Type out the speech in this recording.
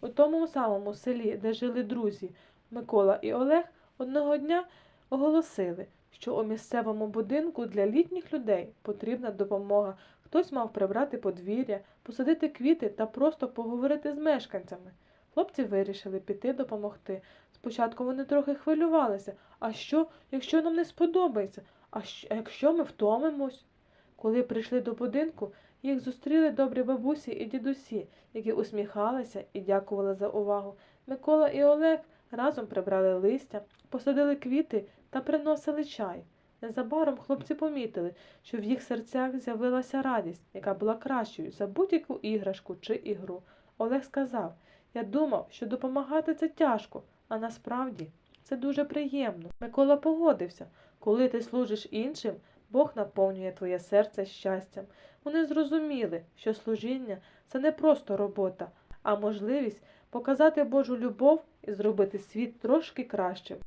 У тому самому селі, де жили друзі Микола і Олег, одного дня оголосили, що у місцевому будинку для літніх людей потрібна допомога. Хтось мав прибрати подвір'я, посадити квіти та просто поговорити з мешканцями. Хлопці вирішили піти допомогти. Спочатку вони трохи хвилювалися. А що, якщо нам не сподобається? А якщо ми втомимось? Коли прийшли до будинку, їх зустріли добрі бабусі і дідусі, які усміхалися і дякували за увагу. Микола і Олег разом прибрали листя, посадили квіти та приносили чай. Незабаром хлопці помітили, що в їх серцях з'явилася радість, яка була кращою за будь-яку іграшку чи ігру. Олег сказав: Я думав, що допомагати це тяжко, а насправді це дуже приємно. Микола погодився, коли ти служиш іншим, Бог наповнює твоє серце щастям. Вони зрозуміли, що служіння це не просто робота, а можливість показати Божу любов і зробити світ трошки кращим.